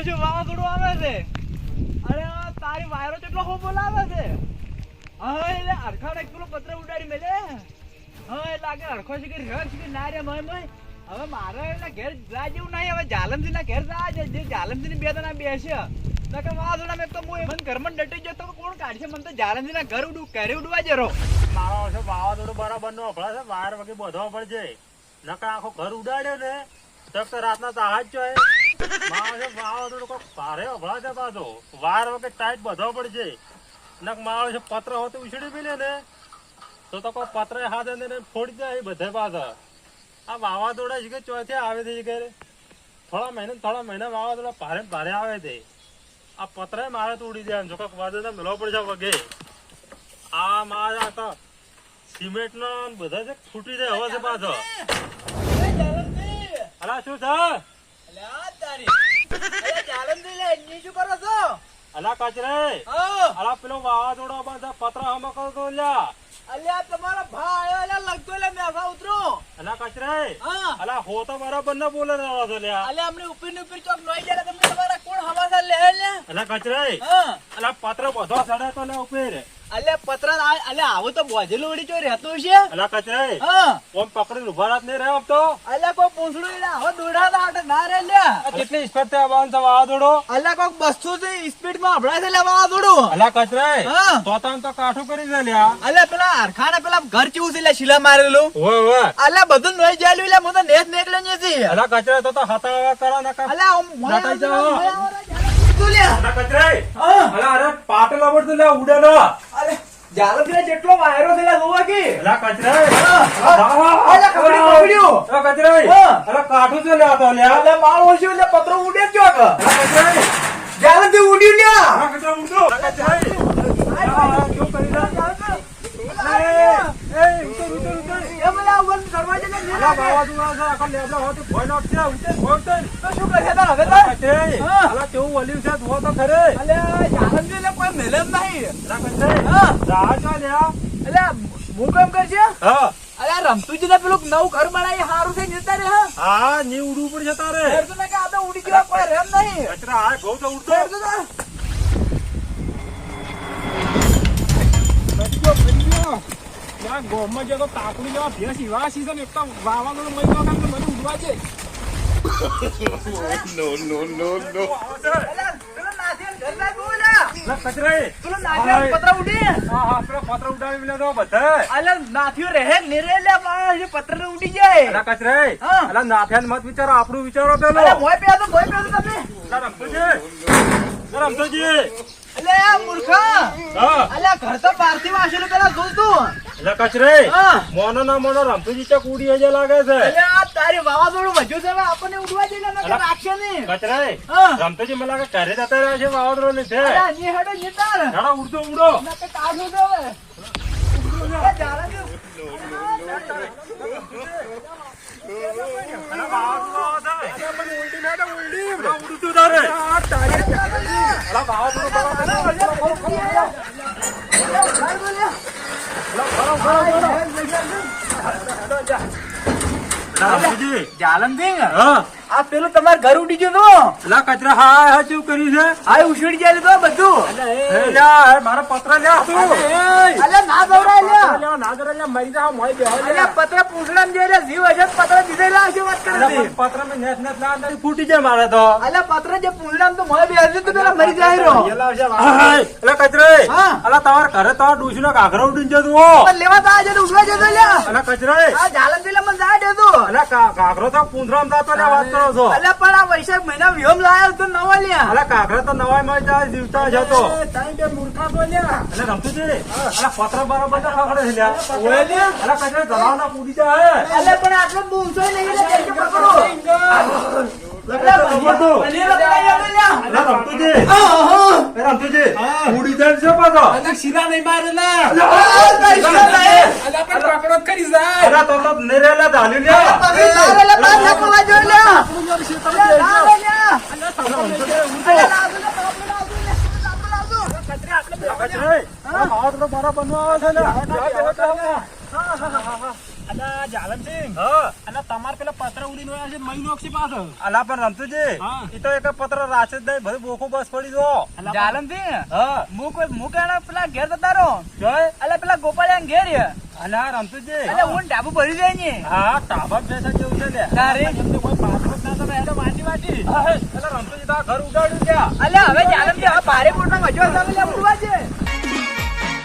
વર્ષું વાવાઝોડું આવે છે? અરે તારી વાયરો કેટલો ખૂબ બોલાવે છે? હવે એટલે અરખાડ એક પેલો પત્ર ઉડાડી મેલે. હા, એટલે આગળ અરખો છે કે છે કે ના રે, મય મય. હવે મારે એટલે ઘેર જા જેવું નહીં, હવે જાલમજી ના ઘેર જા, જે જે જાલમજી ની બે જણા બેસે. નકર વાવાઝોડા મેં તો હું મને ઘરમાં ડટી જતો કોણ કાઢશે? મને તો જાલમજી ના ઘર ઉડું ઘરે ઉડવા જરો. મારો છે વાવાઝોડું બરાબર નો અભળા છે વાયર વગર બધો પડશે નકર આખો ઘર ઉડાડ્યો ને? તો તો રાતના તાહા જ જોઈએ મારો છે વાવાઝોડું કોઈ ભારે અભળા છે પાછો. વાયર વગર ટાઈટ બધો પડશે. નક માણસ પત્ર હોત ઉછળી બી ને. તો તો કોઈ પત્ર હાથે ને ફોડી જાય બધે પાછા. આ વાવાઝોડા છે કે ચોથે આવે છે ઘરે? થોડા મહિને થોડા મહિના વાવાઝોડા ભારે ભારે આવે છે. આ પત્ર મારે તો ઉડી જાય જો કોઈક વાદળ મેળવો પડશે વગે. આ મારા તો સિમેન્ટ નો બધા છે ફૂટી જાય, હવે છે પાછો. અલા શું છે? અલા કચરે. અલા પેલો વાવાઝોડો બધા પત્ર હમો કરતો લ્યા. અલા કચરે. અલા હો તો બરાબર ન બોલે રહ્યો છો લ્યા. અલા કચરે. અલા પત્ર બધો સડે તો લે ઉપર આવું તો બોજેલું ઉડી ચોઈ રહેતું છે. અલા કચરે હા. ઓમ પકડી ઊભા રાત નહીં રહ્યો તો? અલે કો પૂંછડું એટલે દોડા દોડાતા આટે ના રે લે. આ કેટલી સ્પીડથી આવવાનું છે વાવાઝોડો અલ્યા કોક બસો થી સ્પીડમાં હભળાય છે લેવા દોડો. અલા કચરે હા. તો તો તો કાઠું કરી દે લે અલે પેલા હરખાને પેલા ઘર ચીવું છે લે શીલા મારેલું? ઓય ઓય અલ્યા બધું નોઈ જાલ્યું લે મો તો નેત નીકળે ને છે અલા કચરે તો તો હતાવા કરો ના જાઓ. મોયા વાળા જાણે તું લ્યા. અલા અલા અરે પાટલ આવડતું લે ઉડે નો અલે જાલો પેલા જેટલો વાયરો છે જોવા કે? અલા કચરે હા, હા. અલ્યા અલા કચરે અલા કાઠું છે લે આ લે અલ્યા માળ ઓછું એટલે પત્રો ઉડે જ ચોક અલા કચરે જાલો થી ઉડ્યું લ્યા. અલા કચરે ઉડો અલા કચરે અલા કેવું કરી રહ્યા? એ ઉતર ઉતર ઉતર. એ દરવાજે ને અલા હોત ભોય નો છે ઉતર ભોય તો શું કરે તાર હવે તાર? કચરે હા. અલા કેવું વલ્યું છે જુઓ તો ખરે. જાલમથી એટલે કોઈ મેલમ નહીં. અલા કચરે હા. હું કેમ કરશે? હા. અલ્યા રમતુજી ને પેલું નવું ઘર બનાવી સારું છે જતા રે હા. હા ની ઉડવું પડશે તારે ઘર તો મેં કે આ તો ઉડી ગયા કોઈ રેમ નહીં. કચરા હાય બહુ તો ઉડતો. ગોમમાં જે તો તાકડી જેવા ભેંસ એવા સીઝન એક તો વાવાઝોડું તો મને ઉડવા છે ના નાથિયો ને પણ એ પત્ર ને ઉડી જાય. અલા નાથિયાન મત વિચારો આપણું વિચારો પેલો રમતોજી અલ્યા મૂર્ખા અલ્યા ઘર તો અલા મોનો ના મોનો રમતુજી ચક ઉડી હજે લાગે છે તારી વાવાઝોડું વધ્યું છે આપણને ઉડવા જઈને નકર રાખશે નહીં. રમતોજી મને ઘરે જતા રહ્યા છે વાવાઝોડો ને ની હેડે ની તાર હેડો ઉડતો ઉડો નકર છે હવે. છે. છે. ઉડતું તારે અલા અલા જાલમસિંહ આ પેલું તમારું ઘર ઉડી ગયું તો અલા કચરા હા હા શું કર્યું છે. આ ઉછળી જાય તો બધું. મારા પત્ર લ્યા તું. ના લ્યા. લ્યા, મરી જાઓ, મોય લ્યા. અલ્યા પત્ર જઈ રહ્યા જીવ હશે તો પત્ર દીધેલા હશે વાત કરે અલા, છે. પણ પત્ર મેં ફૂટી જાય મારે તો. અલ્યા પત્ર જે પૂછડામાં તો મોય બેસે તો પેલા મરી જાય રહ્યો. અલા કચરે અલા તમારા ઘરે તમારા ડોશીનો ઘાઘરો ઉડીને જતું હો. લેવા તો આજે તો જતો લ્યા અલા કચરે આ જાલમ પેલા મને જાય દેતું અલા ઘાઘરો તો પૂંછડામાં થતો લ્યા, વાત કરો છો. અલ્યા પણ આ વૈશાખ મહિના લાયો તો નવો લ્યા. અલા ઘાઘરો તો નવાયમાં જાય જીવતા જતો. તારી બે મૂર્ખા અલા અલા પત્ર બરાબર તો ખખડે છે લ્યા. ઓય લ્યા. અલા કચરે જલાવના પૂરી જાય. અલ્યા પણ આટલો બોલતો નહીં લે બનવા આવે છે અલા ના ને, ને, નું જાલમસિંહ હા તમારે પેલા પત્ર ઉડીને વયા છે મહી નોખશી પાછો અલા પણ રમતુજી ઈ તો એક પત્ર રાશે જ નહીં બધું બોખું બસ પડી જો જાલમસિંહ હા. હું કોઈ હું કેણા પેલા ઘેર જતા રહો? જોય. અલે પેલા ગોપાળિયા ઘેર છે. અલા રમતુજી અલે હું ડાબુ ભરી જાય ને. હા ટાબા બેસા જેવું છે લે તારે? એમને કોઈ પાછળ ના તમે એને વાંચી વાંચી. અલા રમતુજી તો ઘર ઉડાડ્યું ત્યાં અલે હવે જાલમસિંહ હવે ભારે પોટનો મજો તમે ઉડવા છે.